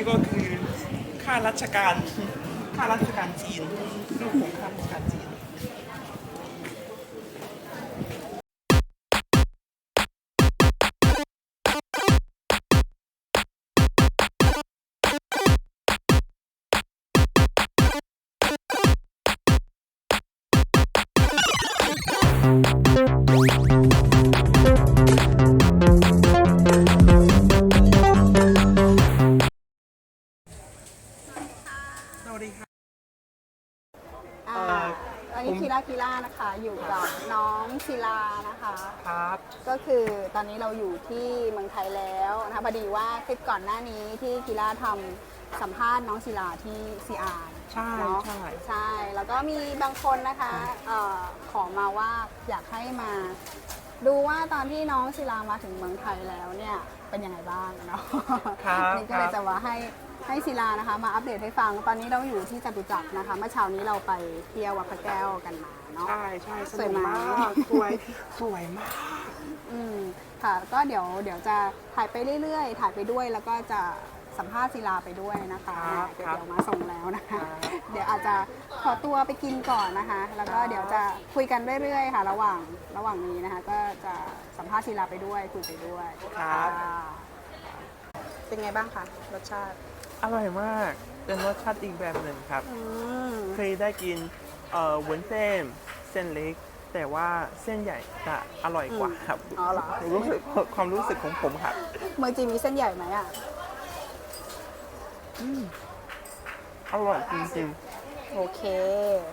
นี้ก็คือข้าราชการข้าราชการจีนลูกของข้าราชการจีน นหน้านี้ที่คีราทำสัมภาษณ์น้องศิลาที่ซีอาร์ใช่เนาะใช่ ใช่ แล้วก็มีบางคนนะคะเออขอมาว่าอยากให้มา ดูว่าตอนที่น้องศิลามาถึงเมืองไทยแล้วเนี่ยเป็นยังไงบ้างเนาะครับนี่ก็เลยจะว่าให้ให้ศิลานะคะ มาอัปเดตให้ฟัง ตอนนี้เราอยู่ที่จตุจักรนะคะ เมื่อเช้านี้เราไปเที่ยววัดพระแก้วกันมาเนาะ ใช่ใช่สสวนุยกไหมมากสวยสวยมาก อืม ค่ะก็เดี๋ยวเดี๋ยวจะถ่ายไปเรื่อยๆ ถ่ายไปด้วยแล้วก็จะสัมภาษณ์ศิลาไปด้วยนะคะครับเดี๋ยวครับเดี๋ยวมาส่งแล้วนะคะครับเดี๋ยวอาจจะขอตัวไปกินก่อนนะคะ แล้วก็เดี๋ยวจะคุยกันเรื่อยๆ ค่ะ ระหว่างระหว่างนี้นะคะ ก็จะสัมภาษณ์ศิลาไปด้วยคุยไปด้วยครับค่ะเป็นไงบ้างคะรสชาติอร่อยมาก เป็นรสชาติอีกแบบหนึ่งครับ อืม เคยได้กินเอ่อวุ้นเส้นเส้นเล็ก แต่ว่าเส้นใหญ่จะอร่อยกว่าครับอ๋อเหรอ รู้สึกความรู้สึกของผมครับ เมืองจีนมีเส้นใหญ่ไหมอะ อร่อยจริงโอเค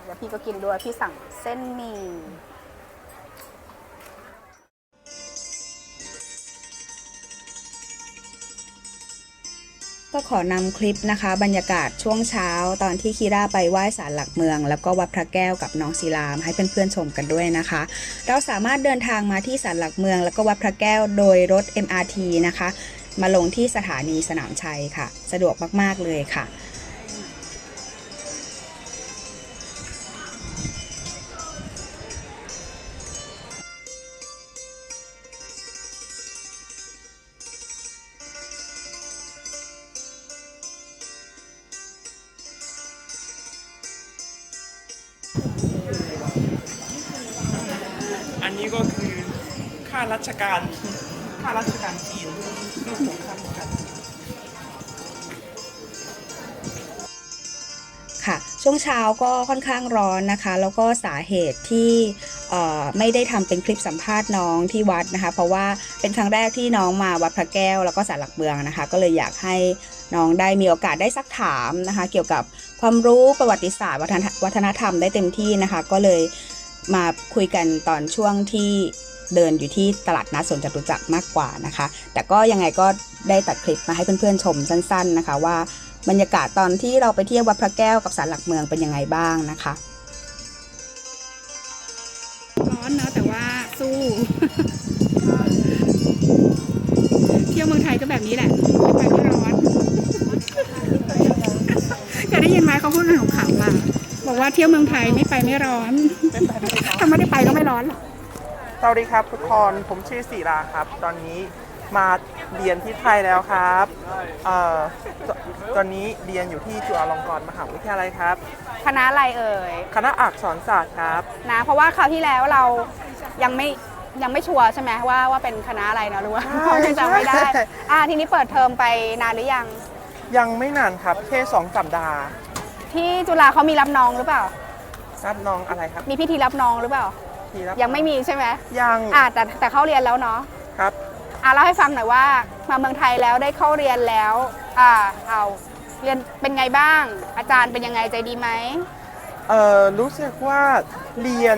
เดี๋ยวพี่ก็กินด้วย พี่สั่งเส้นหมี่ ก็ขอนำคลิปนะคะ บรรยากาศช่วงเช้า ตอนที่คีร่าไปไหว้ศาลหลักเมือง แล้วก็วัดพระแก้วกับน้องศิลามให้เพื่อนๆชมกันด้วยนะคะ เราสามารถเดินทางมาที่ศาลหลักเมือง แล้วก็วัดพระแก้วโดยรถ MRT นะคะ มาลงที่สถานีสนามชัยค่ะ สะดวกมากๆเลยค่ะ ราชการข้าราชการจีนลูกของข้าราชการค่ะช่วงเช้าก็ค่อนข้างร้อนนะคะ แล้วก็สาเหตุที่ไม่ได้ทำเป็นคลิปสัมภาษณ์น้องที่วัดนะคะ เพราะว่าเป็นครั้งแรกที่น้องมาวัดพระแก้วแล้วก็สารหลักเมืองนะคะ ก็เลยอยากให้น้องได้มีโอกาสได้ซักถามนะคะ เกี่ยวกับความรู้ประวัติศาสตร์วัฒนธรรมได้เต็มที่นะคะ ก็เลยมาคุยกันตอนช่วงที่ เดินอยู่ที่ตลาดนัดสวนจตุจักรมากกว่านะคะ แต่ก็ยังไงก็ได้ตัดคลิปมาให้เพื่อนๆชมสั้น ๆนะคะ ว่าบรรยากาศตอนที่เราไปเที่ยววัดพระแก้วกับศาลหลักเมืองเป็นยังไงบ้างนะคะร้อนเนอะแต่ว่าสู้ เที่ยวเมืองไทยก็แบบนี้แหละไม่ไปไม่ร้อนเคยได้ยินไหมเขาพูดกันของขำมาบอกว่าเที่ยวเมืองไทยไม่ไปไม่ร้อนถ้าไม่ได้ไปก็ไม่ร้อนหรอก สวัสดีครับทุกคนผมชื่อศิลาครับ ตอนนี้มาเรียนที่ไทยแล้วครับเอ่อตตอนนี้เรียนอยู่ที่จุฬาลงกรณ์มหาวิทยาลัยครับ คณะอะไรเอ่ยคณะอักษรศาสตร์ครับ นะเพราะว่าคราวที่แล้วเรายังไม่ยังไม่ชัวร์ใช่ไหมว่าว่าเป็นคณะอะไรเนอะหรือว่าใช่เพราะยังจำไม่ได้ใช่ อ่าทีนี้เปิดเทอมไปนานหรือยังยังไม่นานครับแค่สองสัปดาห์ที่จุฬาเขามีรับน้องหรือเปล่า รับน้องอะไรครับ มีพิธีรับน้องหรือเปล่า ที่รับยังไม่มีใช่ไหมยังอ่าแต่แต่เข้าเรียนแล้วเนาะครับอ่าเล่าให้ฟังหน่อยว่ามาเมืองไทยแล้วได้เข้าเรียนแล้วอ่าเอาเรียนเป็นไงบ้าง อาจารย์เป็นยังไงใจดีไหมเอ่อรู้สึกว่าเรียน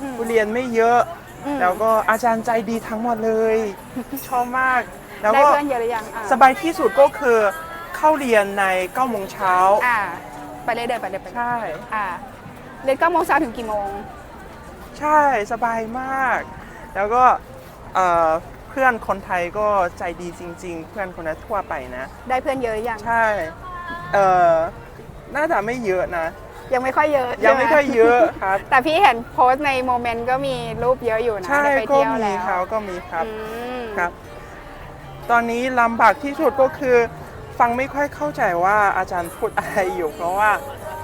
อืมเรียนไม่เยอะอืมแล้วก็อาจารย์ใจดีทั้งหมดเลยชอบมาก แล้วได้ก็เพื่อนเยอะหรือยังอ่าสบายที่สุดก็คือเข้าเรียนใน9โมงเช้าอ่าไปเลยเดินไปเดินไปใช่อ่าเรียนเก้าโมงเช้าถึงกี่โมง ใช่สบายมาก แล้วก็เอ่อเพื่อนคนไทยก็ใจดีจริง ๆ เพื่อนคนนั้นทั่วไปนะ ได้เพื่อนเยอะหรือยังใช่เอ่อน่าจะไม่เยอะนะ ยังไม่ค่อยเยอะยังไม่ใช่หค่อยเยอะครับ แต่พี่เห็นโพสต์ในโมเมนต์ก็มีรูปเยอะอยู่นะใช่ได้ไปก็เที่ยวมีแล้วครับก็มีครับอืมครับ ตอนนี้ลำบากที่สุดก็คือ ฟังไม่ค่อยเข้าใจว่าอาจารย์พูดอะไรอยู่ เพราะว่า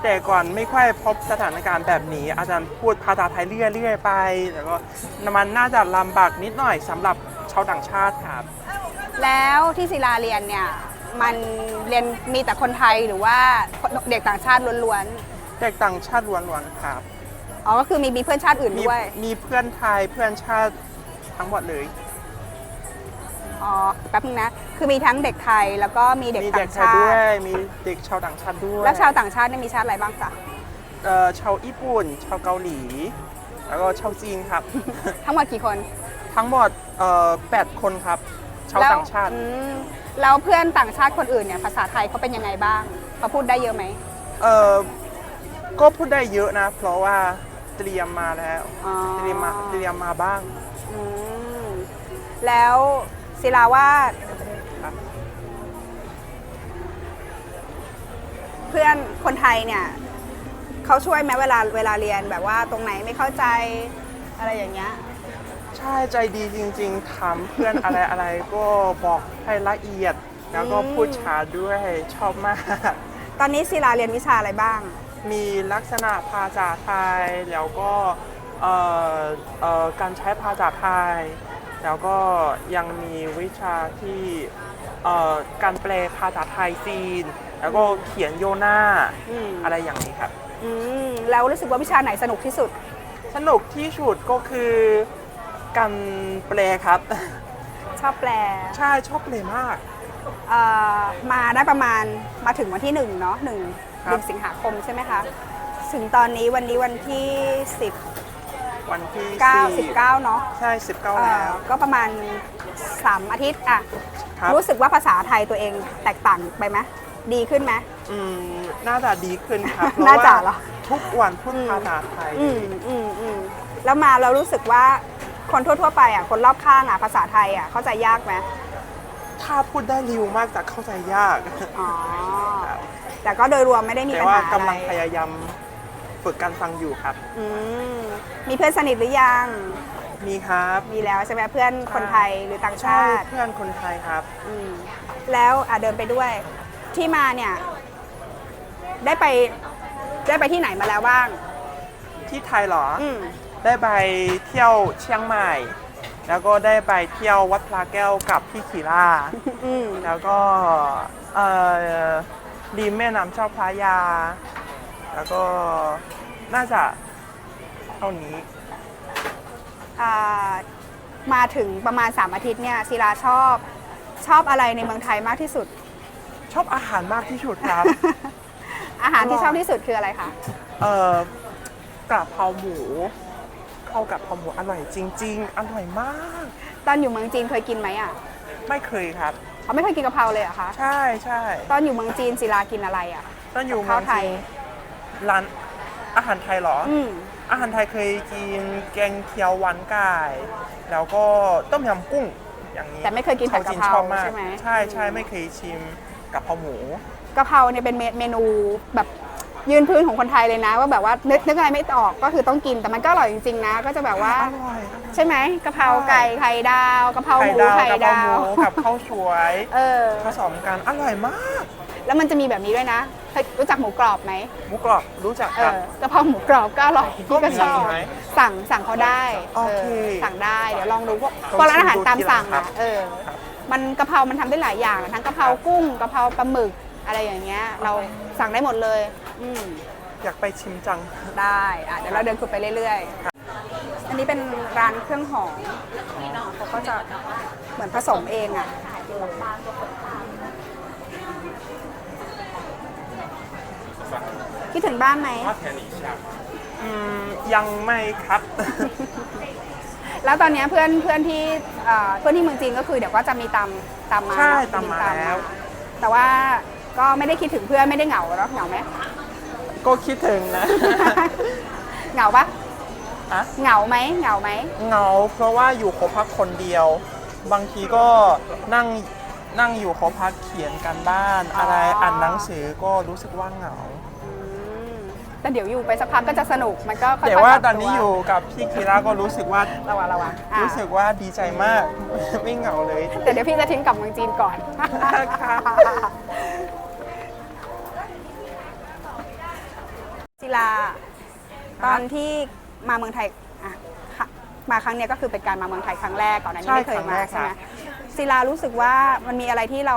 แต่ก่อนไม่ค่อยพบสถานการณ์แบบนี้ อาจารย์พูดภาษาไทยเรื่อยๆไป แล้วก็มันน่าจะลำบากนิดหน่อยสำหรับชาวต่างชาติครับ แล้วที่ศิลาเรียนเนี่ยมันเรียนมีแต่คนไทยหรือว่าเด็กต่างชาติล้วนเด็กต่างชาติล้วนๆครับๆอ๋อ ก็คือมีมีเพื่อนชาติอื่นมีด้วย มีเพื่อนไทยเพื่อนชาติทั้งหมดเลย อ๋อแป๊บนึงนะ คือมีทั้งเด็กไทยแล้วก็มีเด็กมีต่าเด็กงไทยชาด้วติ ย มีเด็กชาวต่างชาติด้วยแล้วชาวต่างชาติเนี่ยมีชาติอะไรบ้างจ๊ะ เอ่อชาวญี่ปุ่น ชาวเกาหลี แล้วก็ชาวจีนครับ ทั้งหมดกี่คนทั้งหมดเอ่อแปดคนครับ ชาวแล้วต่างชาติ อืมแล้วเพื่อนต่างชาติคนอื่นเนี่ยภาษาไทยเขาเป็นยังไงบ้างเขาพูดได้เยอะไหมเอ่อก็พูดได้เยอะนะ เพราะว่าเตรียมมาแล้ว อ๋อเตรียมมาเตรียมมาบ้าง อืมแล้ว ศิลาว่าครับเพื่อนคนไทยเนี่ยเขาช่วยไหมเวลาเวลาเรียนแบบว่าตรงไหนไม่เข้าใจอะไรอย่างเงี้ยใช่ใจดีจริงๆ ถามเพื่อนอะไรอะไรก็บอกให้ละเอียด แล้วก็อืมพูดช้าด้วยชอบมาก ตอนนี้ศิลาเรียนวิชาอะไรบ้าง มีลักษณะภาษาไทย แล้วก็เอ่อเอ่อการใช้ภาษาไทย แล้วก็ยังมีวิชาที่เอ่อการแปลภาษาไทยจีน แล้วก็เขียนโยนาอืมอะไรอย่างนี้ครับอืมแล้วรู้สึกว่าวิชาไหนสนุกที่สุด สนุกที่สุดก็คือการแปลครับ ชอบแปล ใช่ชอบแปลมากเอ่อมาได้ประมาณมาถึงวันที่หนึ่งเนาะหนึ่งครับหนึ่งสิงหาคมใช่ไหมคะ ถึงตอนนี้วันนี้วันที่10 วันที่9สี่19เนาะใช่ 19เอ่แล้อวก็ประมาณ 3 อาทิตย์อะครับ รู้สึกว่าภาษาไทยตัวเองแตกต่างไปไหมดีขึ้นไหม อืมน่าจะดีขึ้นครับเพน่าราะจะว่าเหรอทุกวันพูดอืมภาษาไทย อืมอืมอืมแล้วมาเรารู้สึกว่าคนทั่วๆไปอะคนรอบข้างอะภาษาไทยอะเข้าใจยากไหมถ้าพูดได้เร็วมากแต่เข้าใจยาก อ๋อครับแต่ก็โดยรวมไม่ได้มีแต่ปัญว่าหาอะกำลังพไรยายาม ฝึกการฟังอยู่ครับ อืมมีเพื่อนสนิทหรือยัง มีครับมีแล้วใช่ไหมเพื่อนคนไทยหรือต่างใช่ชาติ เพื่อนคนไทยครับ อืมแล้วอะเดินไปด้วย ที่มาเนี่ย ได้ไป ได้ไปที่ไหนมาแล้วบ้าง ที่ไทยเหรออืมได้ไปเที่ยวเชียงใหม่ แล้วก็ได้ไปเที่ยววัดพระแก้วกับพี่ขีราอืมแล้วก็เอ่อริมแม่น้ำเจ้าพระยา แล้วก็น่าจะเท่านี้ อ่ามาถึงประมาณ 3 อาทิตย์เนี่ยศิลาชอบชอบอะไรในเมืองไทยมากที่สุด ชอบอาหารมากที่สุดครับ อาหารที่อร่อยชอบที่สุดคืออะไรคะเอ่อกระเพราหมูข้าวกะเพราหมูอร่อยจริง ๆ อร่อยมาก ตอนอยู่เมืองจีนเคยกินไหมอะไม่เคยครับ เขาไม่เคยกินกะเพราเลยเหรอะคะใช่ใช่ตอนอยู่เมืองจีนศิลากินอะไรอะตอนอยู่ข้าวไทยเมืองจีน ร้านอาหารไทยเหรอออืมอาหารไทยเคยกินแกงเขียวหวานไก่แล้วก็ต้มยำกุ้งอย่างนี้แต่ไม่เคยกินผัดกะเพราชอบมากใช่ไหม ใช่ใช่ไม่เคยชิมกะเพราหมู กะเพราเนี่ยเป็นเมนูแบบยืนพื้นของคนไทยเลยนะ ว่าแบบว่านึกนึกอะไรไม่ออกก็คือต้องกินแต่มันก็อร่อยจริงๆนะ ก็จะแบบว่า อร่อยใช่ไหมกะเพราไก่ไข่ดาวกะเพราหไข่มูดาวไข่กะเพราดาหวมูกับข้าวสวยเออผสมกันอร่อยมาก แล้วมันจะมีแบบนี้ด้วยนะเคยรู้จักหมูกรอบไหมหมูกรอบรู้จักเอครับ อกะเพราหมูกรอบก็อร่อยพี่ก็ชอบมีไหมสั่งสั่งเขาได้โอเคสั่งได้เดี๋ยวลองดูพวกต้องพวกร้านอาหารชิมดูตามสั่งทีหลังครัอะบเออครับมันกะเพรา มันทำได้หลายอย่างนะทั้งกะเพราครับกุ้งกะเพราปลาหมึกอะไรอย่างเงี้ย เราสั่งได้หมดเลย อืม อยากไปชิมจัง ได้อะเดี๋ยวเราเดินคุยไปเรื่อยๆ อันนี้เป็นร้านเครื่องหอมเขาก็จะเหมือนผสมเองอะ คิดถึงบ้านไหมอืมยังไม่ครับ แล้วตอนเนี้ยเพื่อนเพื่อนที่เอ่อเพื่อนที่เมืองจีนก็คือเดี๋ยวก็จะมีตามตามมาใช่เนอะตามมาแล้ว แต่ว่าก็ไม่ได้คิดถึงเพื่อนไม่ได้เหงาแล้วเหงาไหม ก็คิดถึงนะ เหงาปะอะเหงาไหมเหงาไหมเหงาเพราะว่าอยู่หอพักคนเดียว บางทีก็นั่งนั่งอยู่หอพักเขียนกันบ้าน อะไรอ่านหนังสือก็รู้สึกว่าเหงาอืม แต่เดี๋ยวอยู่ไปสักพักก็จะสนุกมันก็ค่ยๆแต่ว่าตอนนี้อยู่กับพี่คีราก็รู้สึกว่า ปรัวะวังระวังะรู้สึกว่าดีใจมาก ไม่เหงาเลย แต่เดี๋ยวพี่จะทิ้งกลับเมืองจีนก่อนศิลาตอนที่มาเมืองไทยมาครั้งนี้ก็คือเป็นการมาเมืองไทยครั้งแรกก่อนหนั้านใช่ไม่เคยมาใช่ไหมศิลารู้สึกว่ามันมีอะไรที่เรา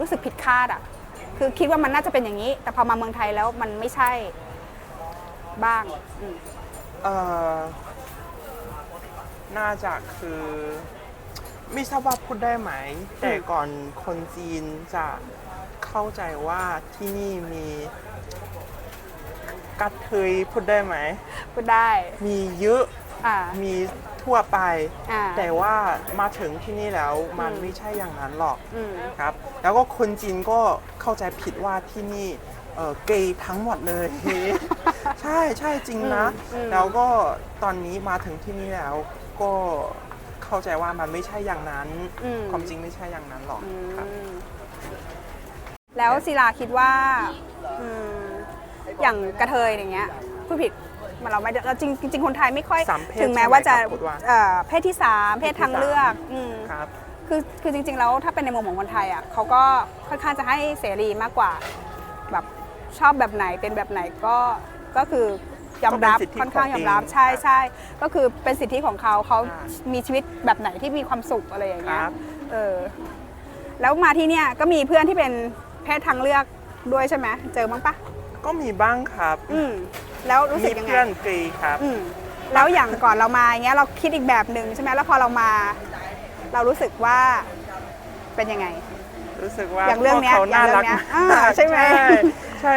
รู้สึกผิดคาดอะคือคิดว่ามันน่าจะเป็นอย่างนี้ แต่พอมาเมืองไทยแล้วมันไม่ใช่ บ้างอืมเอ่อน่าจะคือ ไม่ทราบว่าพูดได้ไหม แต่ก่อนคนจีนจะเข้าใจว่าที่นี่มีกัดเทยพูดได้ไหม พูดได้มีเยอะ อ่ามีทั่วไป อ่าแต่ว่ามาถึงที่นี่แล้วมันอืมไม่ใช่อย่างนั้นหรอกอืมครับ แล้วก็คนจีนก็เข้าใจผิดว่าที่นี่เอ่อเกย์ทั้งหมดเลย ใช่ใช่จริงนะอืม แล้วก็ตอนนี้มาถึงที่นี่แล้วก็เข้าใจว่ามันไม่ใช่อย่างนั้น อืมความจริงไม่ใช่อย่างนั้นหรอกอืครับ มแล้วศิลาคิดว่าอืมอย่างกระเทยอย่างเงี้ยผู้ผิดมันเราไม่ได้เราจริงจริง ๆ คนไทยไม่ค่อย สามเพศถึงแม้ว่าจะใช่ไหมครับพูดว่าเอ่อเพศที่สามเพศทางเลือกอืม ครับ คือคือจริงๆ แล้วถ้าเป็นในมุมของคนไทยอะเขาก็ค่อนข้างจะให้เสรีมากกว่า แบบชอบแบบไหนเป็นแบบไหนก็ ก็คือยอมรับก็เป็นสิทธิค่อนข้างยอมรับของตัวเองใช่ใช่ก็คือเป็นสิทธิของเขาเขาใช่มีชีวิตแบบไหนที่มีความสุขอะไรอย่างคเงี้ยรับ เออแล้วมาที่เนี่ยก็มีเพื่อนที่เป็นเพศทางเลือกด้วยใช่ไหมเจอบ้างปะก็มีบ้างครับอืม แล้วรู้สึมีกยังไงเพื่อนเกย์ครับ อืมแล้วอย่างก่อนเรามาอย่างเงี้ยเราคิดอีกแบบหนึ่งใช่ไหมแล้วพอเรามา เรารู้สึกว่าเป็นยังไง รู้สึกว่าอย่างเรื่องเนี้ยพวกเขาน่ารักอย่างเรื่องเนี้ยมากอ่าใช่ไหม ใช่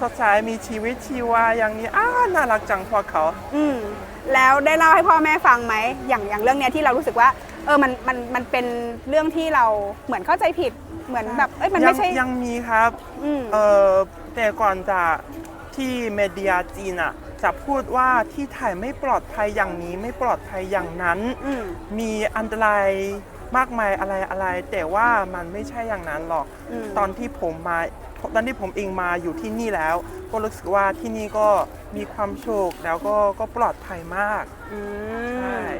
สดใสมีชีวิตชีวาอย่างนี้อ้าน่ารักจังพวกเขา อืมแล้วได้เล่าให้พ่อแม่ฟังไหมอย่างอย่างเรื่องเนี้ยที่เรารู้สึกว่า เออมันมันมันเป็นเรื่องที่เราเหมือนเข้าใจผิดเหมือนแบบเอ้ยมันไม่ใช่ยังยังมีครับอืมเออแต่ก่อนจะที่เมเดียจีนอะจะพูดว่าที่ไทยไม่ปลอดภัยอย่างนี้ไม่ปลอดภัยอย่างนั้น อืม มีอันตรายมากมายอะไรอะไร แต่ว่ามันไม่ใช่อย่างนั้นหรอก อืม ตอนที่ผมมา ตอนที่ผมเองมาอยู่ที่นี่แล้ว ก็รู้สึกว่าที่นี่ก็มีความสุขแล้วก็ก็ปลอดภัยมากอืใช่ม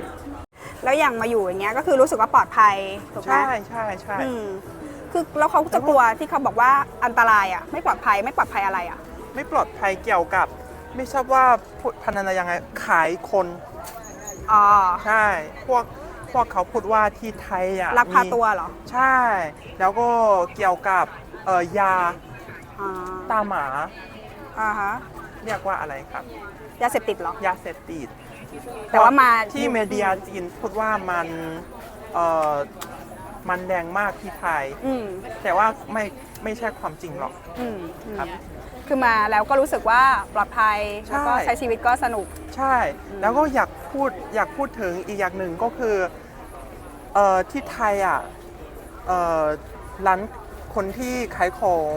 แล้วอย่างมาอยู่อย่างเงี้ยก็คือรู้สึกว่าปลอดภัยถูกไหมใช่ใช่ใช่ อืมคือแล้วเขาจะกลัวที่เขาบอกว่าอันตรายอะไม่ปลอดภัยไม่ปลอดภัยอะไรอะ ไม่ปลอดภัยเกี่ยวกับ ไม่ทราบว่าพูดพันธนายังไงขายคนอ๋อใช่พวกพวกเขาพูดว่าที่ไทยอะลักพามีตัวเหรอ ใช่ แล้วก็เกี่ยวกับเอ่อยา อ๋อตาหมาอ่าฮะเรียกว่าอะไรครับ ยาเสพติดเหรอ ยาเสพติดแต่ว่ามาที่เมเดียจีนพูดว่ามันเอ่อมันแรงมากที่ไทย อืมแต่ว่าไม่ไม่ใช่ความจริงหรอกอืมอืมครับ คือมาแล้วก็รู้สึกว่าปลอดภัย ใช่ แล้วก็ใช้ชีวิตก็สนุก ใช่ แล้วก็อยากพูดอยากพูดถึงอีกอย่างหนึ่งก็คือเอ่อที่ไทยอะเอ่อร้านคนที่ขายของ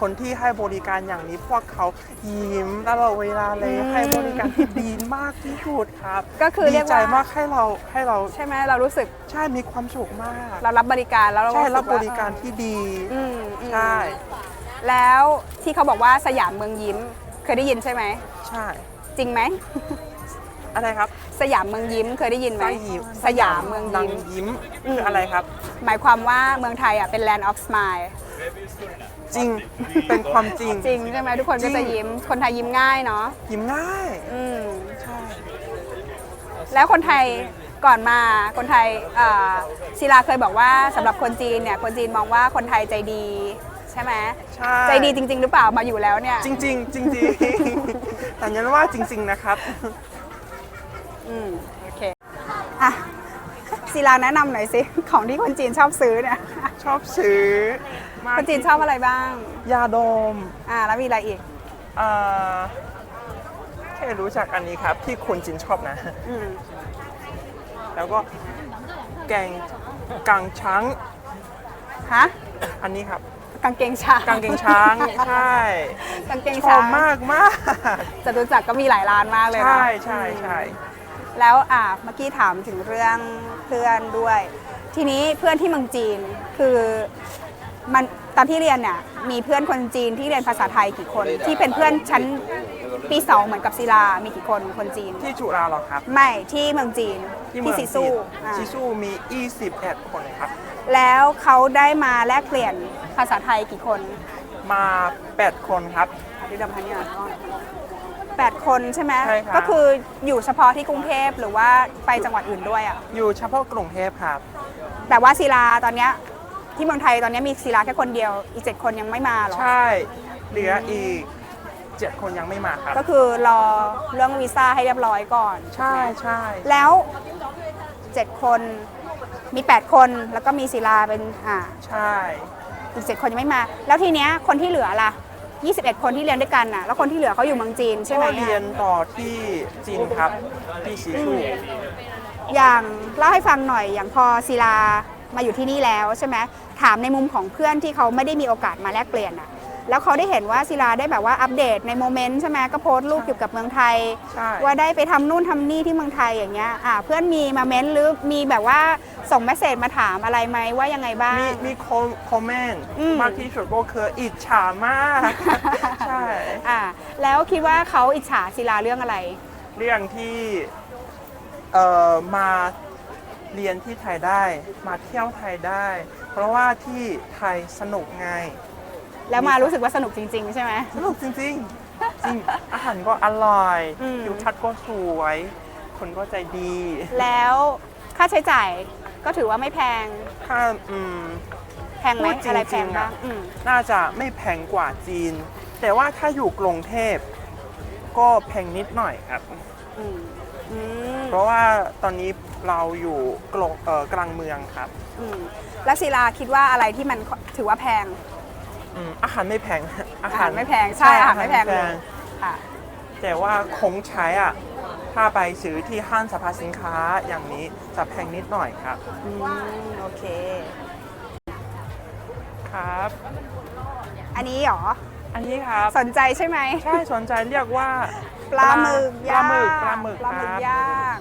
คนที่ให้บริการอย่างนี้พวกเขายิ้มตลอดเวลาเลยอืมให้บริการที่ดีมากที่สุดครับก็คือเรียกดีใจว่ามากให้เราให้เราใช่ไหมเรารู้สึกใช่มีความสุขมากเรารับบริการแล้วเราใช่สึกรับว่าบริการที่ดีอืมอืมใช่แล้วที่เขาบอกว่าสยามเมืองยิ้มเคยได้ยินใช่ไหมใช่จริงไหม อะไรครับสยามเมืองยิ้มเคยได้ยินไหมสยิ้มสยามเมืองนางยิ้มยิ้มอืมคืออะไรครับ หมายความว่าเมืองไทยอะเป็น land of smile จริง เป็นความจริง จริงใช่ไหมทุกคนก็จริจะงยิ้ม คนไทยยิ้มง่ายเนาะยิ้มง่าย อืมใช่แล้วคนไทยก่อนมาคนไทยอ่าศิลาเคยบอกว่าสำหรับคนจีนเนี่ยคนจีนมองว่าคนไทยใจดี ใช่ไหมใช่ ใจดีจริง ๆ หรือเปล่ามาอยู่แล้วเนี่ยจริงจริงๆจริงๆ แต่ยันว่าจริง ๆ นะครับ อืมโอเคอะศิลาแนะนำหน่อยสิของที่คนจีนชอบซื้อเนี่ย ชอบซื้อ มากคนจีนชอบอะไรบ้าง ยาดมอ่า แล้วมีอะไรอีกอ่าแค่รู้จักอันนี้ครับ ที่คนจีนชอบนะ อืมแล้วก็แกงกังช้างฮะอันนี้ครับกางเกงช้างกางเกงช้างใช่กางเกงชอช้าบงมากมากจตุจักรก็มีหลายร้านมากเลยนะใช่ใช่ใช่แล้วอะเมื่อกี้ถามถึงเรื่องเพื่อนด้วย ทีนี้เพื่อนที่เมืองจีนคือ มันตอนที่เรียนเนี่ยมีเพื่อนคนจีนที่เรียนภาษาไทยกี่คน ที่เป็นเพื่อนชั้นปีสองเหมือนกับศิลา มีกี่คนคนจีน ที่จุฬาเหรอครับ ไม่ที่เมืองจีนที่เมืองซีซู่จีนอะซีซูมี 21 คนครับ แล้วเขาได้มาแลกเปลี่ยนภาษาไทยกี่คนมา 8 คนครับอธิดำพันธ์เนี่ย8คนใช่ไหมใช่ครับ ก็คืออยู่เฉพาะที่กรุงเทพหรือว่าไปจังหวัดอื่นด้วยอะอยู่เฉพาะกรุงเทพครับ แต่ว่าศิลาตอนเนี้ย ที่เมืองไทยตอนเนี้ยมีศิลาแค่คนเดียว อีก7คนยังไม่มาหรอ ใช่เหลืออีกเจ็ดคนยังไม่มาครับ ก็คือรอเรื่องวีซ่าให้เรียบร้อยก่อน ใช่ใช่แล้ว7คนมี 8 คนแล้วก็มีศิลาเป็นอ่าใช่อีกเจ็ดคนยังไม่มา แล้วทีเนี้ยคนที่เหลือล่ะ 21 คนที่เรียนด้วยกันน่ะ แล้วคนที่เหลือเขาอยู่เมืองจีนใช่ไหมก็เรียนต่อที่จีนครับที่ชิชูอย่างเล่าให้ฟังหน่อยอย่างพอศิลามาอยู่ที่นี่แล้วใช่ไหม ถามในมุมของเพื่อนที่เขาไม่ได้มีโอกาสมาแลกเปลี่ยนน่ะแล้วเขาได้เห็นว่าศิลาได้แบบว่าอัปเดตในโมเมนต์ใช่ไหมก็โพสต์รูปเกี่ยวกับเมืองไทย ใช่ ว่าได้ไปทำนู่นทำนี่ที่เมืองไทยอย่างเงี้ยอ่าเพื่อนมีมาเม้นต์หรือมีแบบว่าส่งเมสเซจมาถามอะไรไหมว่ายังไงบ้าง มีมีคอมคอมเมนต์อืม มากที่สุดก็คืออิจฉามาก ใช่ อ่าแล้วคิดว่าเขาอิจฉาศิลาเรื่องอะไร เรื่องที่เอ่อมาเรียนที่ไทยได้ มาเที่ยวไทยได้ เพราะว่าที่ไทยสนุกไง แล้วมารู้สึกว่าสนุกจริง ๆ ใช่ไหม สนุกจริงๆจริงอาหารก็อร่อยอืม ทิวทัศน์ก็สวย คนก็ใจดีแล้วค่าใช้จ่ายก็ถือว่าไม่แพงถ้าอืม แพงไหมพูดจริงๆอะไรแพงบ้างอะ อืมน่าจะไม่แพงกว่าจีน แต่ว่าถ้าอยู่กรุงเทพก็แพงนิดหน่อยครับ อืมอืม เพราะว่าตอนนี้เราอยู่กลางเอ่อกลางเมืองครับอืมแล้วศิลาคิดว่าอะไรที่มันถือว่าแพง อืมอาหารไม่แพง อาหารไม่แพงใช่อาหารไม่แพงเลยค่ะ แต่ว่าของใช้อะถ้าไปซื้อที่ห้างสรรพสินค้าอย่างนี้จะแพงนิดหน่อยครับอืมโอเค ครับ อันนี้เหรอ อันนี้ครับ สนใจใช่ไหม ใช่สนใจเรียกว่า ปลาหมึกปลาย่างหมึกปลาหมึกปลาหมึกครับ ย่าง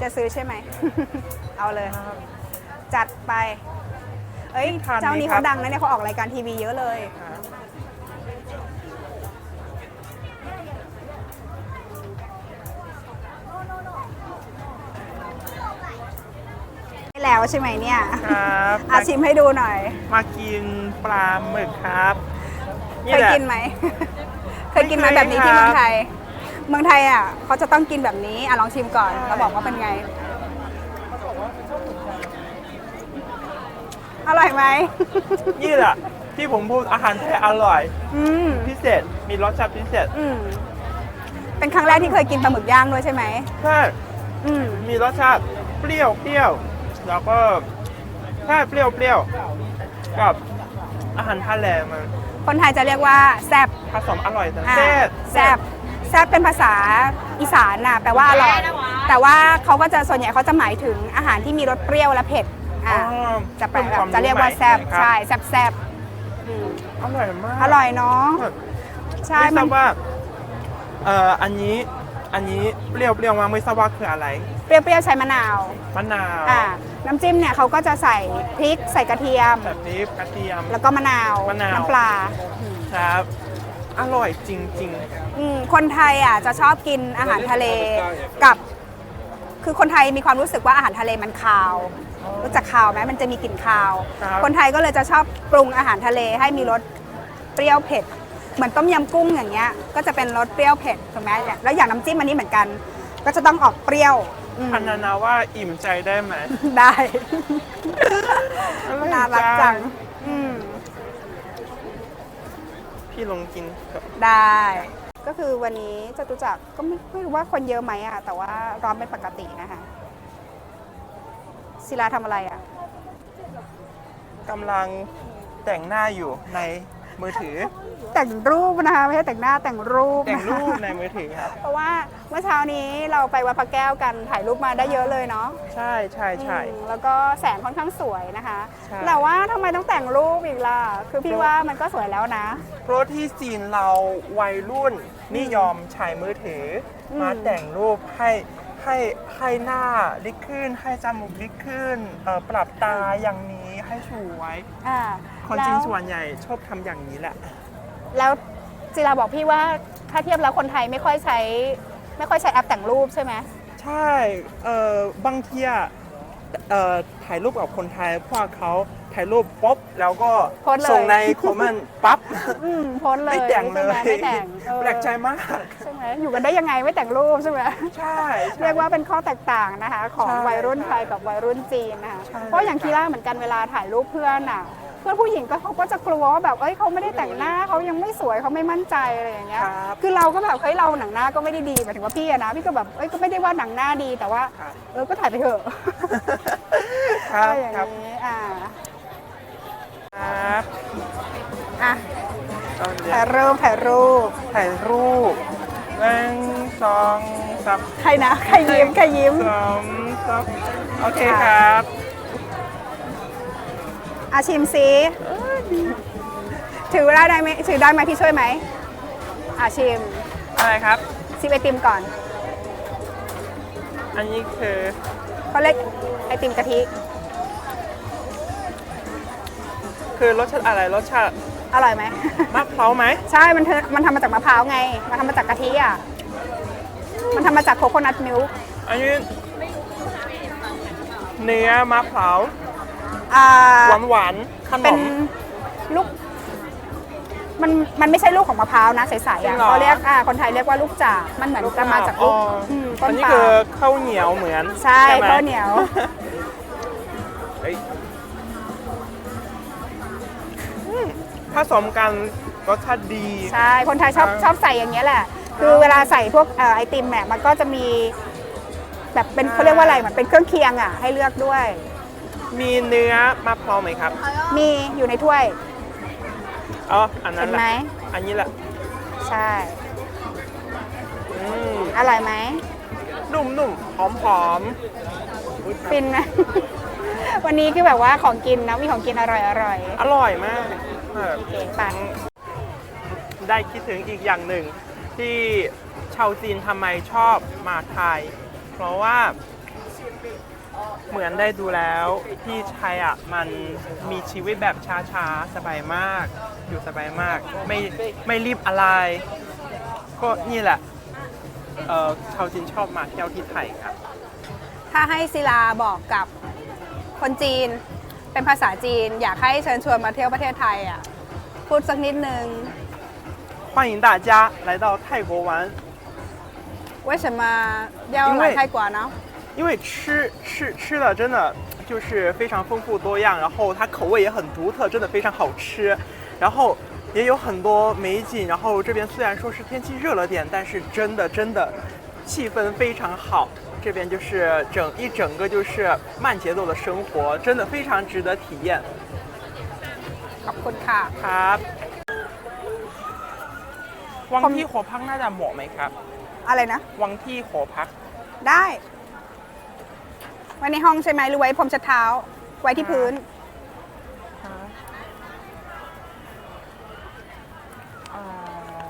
จะซื้อใช่ไหม เอาเลยครับจัดไป เอ้ยทานไหมเจ้านี้ครัเขาบดังนะเนี่ยเขาออกรายการทีวีเยอะเลยครั แล้วใช่ไหมเนี่ยครับอาชิมให้ดูหน่อย มากินปลาหมึกครับเคยแหละกินไหมเคยกินไหมไม่เคยแบบนี้ครับที่เมืองไทย เมืองไทยอะเขาจะต้องกินแบบนี้อะลองชิมก่อนใช่แล้วบอกว่าเป็นไงอร่อยไหมนี่แหละที่ผมพูดอาหารไทยอร่อยอืมพิเศษมีรสชาติพิเศษอืมเป็นครั้งแรกที่เคยกินปลาหมึกย่างด้วยใช่ไหมใช่อืมมีรสชาติเปรี้ยวเปรี้ยว แล้วก็ใช่เปรี้ยวเปรี้ยวกับอาหารทะเลมันคนไทยจะเรียกว่าแซบผสมอร่อยแต่อ่าแซ่บแซบแซบเป็นภาษาอีสานน่ะแปลว่าอร่อย แต่ว่าเขาก็จะส่วนใหญ่เขาจะหมายถึงอาหารที่มีรสเปรี้ยวและเผ็ดอ๋ออ่าจะแปลพิ่มคมจะเรียกว่าใหม่แซบครับใช่แซบแซบอืมอร่อยมากอร่อยเนาะใช่ไม่ทมัราน บว่าเอ่ออันนี้อันนี้เปรี้ยวเปรี้ยวมากไม่ทราบว่าคืออะไร เปรี้ยวๆใช้มะนาวมะนาวอ่าน้ำจิ้มเนี่ยเขาก็จะใส่พริกใส่กระเทียม แบบนี้กระเทียม แล้วก็มะนาวมะนาวน้ำปลาครับ อร่อยจริง อืมคนไทยอะจะชอบกินอาหารทะเลกับ คือคนไทยมีความรู้สึกว่าอาหารทะเลมันคาว รู้จักคาวไหมมันจะมีกลิ่นคาว ครับ คนไทยก็เลยจะชอบปรุงอาหารทะเลให้มีรสเปรี้ยวเผ็ด เหมือนต้มยำกุ้งอย่างเงี้ย ก็จะเป็นรสเปรี้ยวเผ็ดถูกไหมแล้วอย่างน้ำจิ้มอันนี้เหมือนกัน ก็จะต้องออกเปรี้ยวอืมๆ พันนาว่าอิ่มใจได้ไหม ได้อร่อยน่ารักจัง อืมพี่ลองกินเถอะได้ ก็คือวันนี้จตุจักรก็ไม่ไม่รู้ว่าคนเยอะไหมอะแต่ว่าร้อนเป็นปกตินะคะศิลาทำอะไรอะกำลังแต่งหน้าอยู่ใน มือถือ แต่งรูปนะคะไม่ใช่แต่งหน้าแต่งรูปแต่งนะคะรูปในมือถือครับ เพราะว่าเมื่อเช้านี้เราไปวัดพระแก้วกันถ่ายรูปมาได้เยอะเลยเนาะใช่ใช่ใช่ อืมแล้วก็แสงค่อนข้างสวยนะคะใช่ แต่ว่าทำไมต้องแต่งรูปอีกล่ะคือพี่ว่ามันก็สวยแล้วนะ เพราะที่จีนเราวัยรุ่นนิยมใช้มือถืออม มาแต่งรูปให้ให้ให้หน้าดีขึ้น ให้จมูกดีขึ้นเอ่อปรับตาอย่างนี้ ให้สวย อ่าคนจีนแล้วส่วนใหญ่ชอบทำอย่างนี้แหละ แล้วจิราบอกพี่ว่าถ้าเทียบแล้วคนไทยไม่ค่อยใช้ ไม่ค่อยใช้แอปแต่งรูปใช่ไหม ใช่เอ่อบางทีอะเอ่อถ่ายรูปกับคนไทยเพราะว่าเขา ถ่ายรูปป๊บแล้วก็โพสต์เลย ส่งในคอมเมนต์ปั๊บ อืมโพสต์เลยไม่แต่งเลใช่ไหมยไม่แต่งเออแปลกใจมาก ใช่ไหมอยู่กันได้ยังไงไม่แต่งรูปใช่ไหม ใช่ใช่ เรียกว่าเป็นข้อแตกต่างนะคะ ของใช่วัยรุ่นไทยกับวัยรุ่นจีนนะคะใช่ เพราะอย่างคีร่าเหมือนกันเวลาถ่ายรูปเพื่อนอะ เพื่อนผู้หญิงก็เขาก็จะกลัวว่าแบบเอ้ยเขาไม่ได้แต่งหน้าเขายังไม่สวยเขาไม่มั่นใจอะไรอย่างเงี้ยครับ คือเราก็แบบเฮ้ยเราหนังหน้าก็ไม่ได้ดีหมายถึงว่าพี่อะนะพี่ก็แบบเอ้ยก็ไม่ได้ว่าหนังหน้าดีแต่ว่าครับ เออก็ถ่ายไปเถอะครับอะไรอย่างครับ นี้อ่า ครับอะตอนเรียถ่ายนรูปถ่ายรูปถ่ายรูปหนึ่งสองสามใครนะใครยิ้มใครยิ้ม สองสามโอเคครับอาชิมซิถือได้ไหมถือได้ไหมพี่ช่วยไหมอาชิมอะไรครับชิมไอติมก่อนอันนี้คือเขาเรียกไอติมกะทิ คือรสชาติอะไรรสชาติอร่อยไหม มะพร้าวไหมใช่ มันเธอมันทำมาจากมะพร้าวไง มันทำมาจากกะทิอะ มันทำมาจากโคโคนัทมิลค์อันนี้เนื้อมะพร้าวอ่า หวานหวานๆขนเป็นม ลูก มัน มันไม่ใช่ลูกของมะพร้าวนะใสๆจริอะงเหรอ เขาเรียกอ่าคนไทยเรียกว่าลูกจากมันเหมือนจะมาจากลูกอ๋ออมต้อันนนี้ปาคือล์มข้าวเหนียวเหมือนใช่ไหมข้าวเหนียว เฮ้ย สมกันรสชาติดี ใช่ คนไทยชอบอ่าชอบใส่อย่างเงี้ยแหละ คือเวลาใส่พวกเอ่อไอติมเนี่ยมันก็จะมีแบบเป็นเขาเรียกว่าอะไรเหมือนเป็นเครื่องเคียงอะให้เลือกด้วย มีเนื้อมะพร้าวไหมครับ มีอยู่ในถ้วย อ๋อ อันนั้เห็นนแหไหม ละ อันนี้แหละใช่ อืมอร่อยไหม นุ่มๆ หอมๆอุ๊ยฟินไหม วันนี้คือแบบว่าของกินนะมีของกินอร่อยอร่อยอร่อยมาก เออโอเคได้คิดถึงอีกอย่างหนึ่ง ที่ชาวจีนทำไมชอบมาไทย เพราะว่าเหมือนได้ดูแล้วที่ไทยอะมันมีชีวิตแบบช้าๆ สบายมาก อยู่สบายมาก ไม่ไม่รีบอะไร ก็นี่แหละเออชาวจีนชอบมาเที่ยวที่ไทยครับ ถ้าให้ศิลาบอกกับคนจีน เป็นภาษาจีน อยากให้เชิญชวนมาเที่ยวประเทศไทยอ่ะ พูดสักนิดนึง 欢迎大家来到泰国玩，为什么要因为来泰国呢？因为吃吃吃的真的就是非常丰富多样，然后它口味也很独特，真的非常好吃，然后也有很多美景。然后这边虽然说是天气热了点，但是真的真的气氛非常好。 这边就是整一整个就是慢节奏的生活，真的非常值得体验。 ขอบคุณค่ะ ครับวังที่หอพักน่าจะเหมาะไหมครับ อะไรนะ วังที่หอพัก ได้ ไว้ในห้องใช่ไหมหรือไว้พรมเช็ดเท้า ไว้ที่พื้น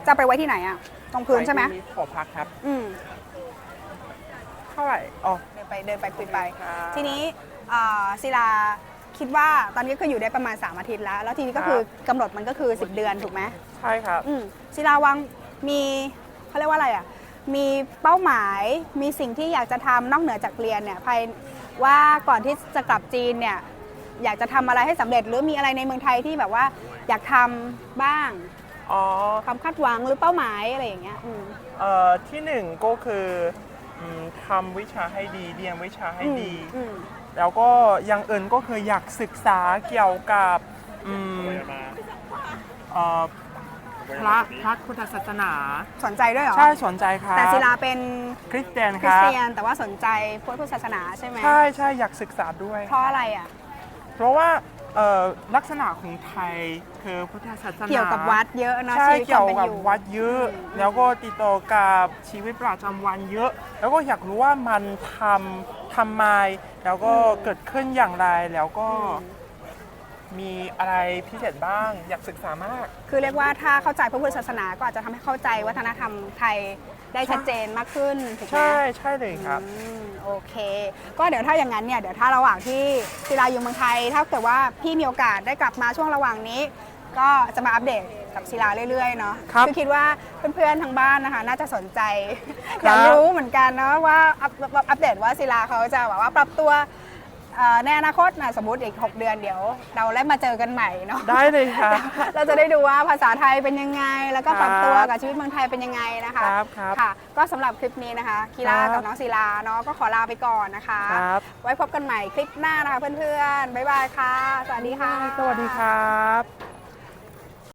จะไปไว้ที่ไหนอ่ะ ตรงพื้นใช่ไหม หอพักครับ อืม เ ท่าไหร่อ๋อ เดินไปเดินไปคุยไปครับทีนี้เอ่อศิลาคิดว่าตอนนี้ก็อยู่ได้ประมาณ 3 อาทิตย์แล้ว แล้วทีนี้ก็คือกำหนดมันก็คือ 10 เดือนถูกไหมใช่ครับ อืมศิลาวังมีเขาเรียกว่าอะไรอะมีเป้าหมายมีสิ่งที่อยากจะทำนอกเหนือจากเรียนเนี่ยภายว่าก่อนที่จะกลับจีนเนี่ยอยากจะทำอะไรให้สำเร็จหรือมีอะไรในเมืองไทยที่แบบว่าอยากทำบ้างอ๋อ ความคาดหวังหรือเป้าหมายอะไรอย่างเงี้ยอืม เอ่อที่หนึ่งก็คือ อืมทำวิชาให้ดีเรียนวิชาให้ดี อืมแล้วก็อย่างอื่นก็คืออยากศึกษาเกี่ยวกับอืมเอ่อพระพระพุทธศาสนา สนใจด้วยเหรอ ใช่สนใจครับแต่ศิลาเป็นคริสเตียนคคริสรับเตียน แต่ว่าสนใจพุทธศาสนาใช่ไหม ใช่ใช่อยากศึกษาด้วย เพราะอะไรอะ เพราะว่า เอ่อลักษณะของไทยคือพุทธศาสนาเกี่ยวกับวัดเยอะเนอะใช่ชีวิตคเกี่ยววามเป็นกับอยู่วัดเยอะ แล้วก็ติดต่อกับชีวิตประจำวันเยอะ แล้วก็อยากรู้ว่ามันทำทำไมแล้วก็เกิดขึ้นอย่างไรแล้วก็มีอะไรพิเศษบ้าง อยากศึกษามาก คือเรียกว่าถ้าเข้าใจพระพุทธศาสนาก็อาจจะทำให้เข้าใจวัฒนธรรมไทย ได้ชัดเจนมากขึ้นถูกไหม ใช่ใช่เลยครับ อืมโอเค ก็เดี๋ยวถ้าอย่างนั้นเนี่ยเดี๋ยวถ้าระหว่างที่ศิลาอยู่เมืองไทย ถ้าเกิดว่าพี่มีโอกาสได้กลับมาช่วงระหว่างนี้ ก็จะมาอัปเดตกับศิลาเรื่อยๆเนาะครับอคิดว่าเพื่อนๆทางบ้านนะคะ น่าจะสนใจครับอยากรู้เหมือนกันเนาะว่าอัปอัปเดตว่าศิลาเขาจะแบบว่าปรับตัวเอ่อในอนาคตนะสมมติอีก 6 เดือนเดี๋ยว เราได้มาเจอกันใหม่เนาะได้เลยค่ะเราจะได้ดูว่าภาษาไทยเป็นยังไง แล้วก็ปรับตัวครับกับชีวิตเมืองไทยเป็นยังไงนะคะครับครับค่ะ ก็สำหรับคลิปนี้นะคะคีราครับกับน้องศิลาเนาะก็ขอลาไปก่อนนะคะครับไว้พบกันใหม่คลิปหน้านะคะเพื่อนๆบ๊ายบายค่ะ สวัสดีค่ะ สวัสดีครับ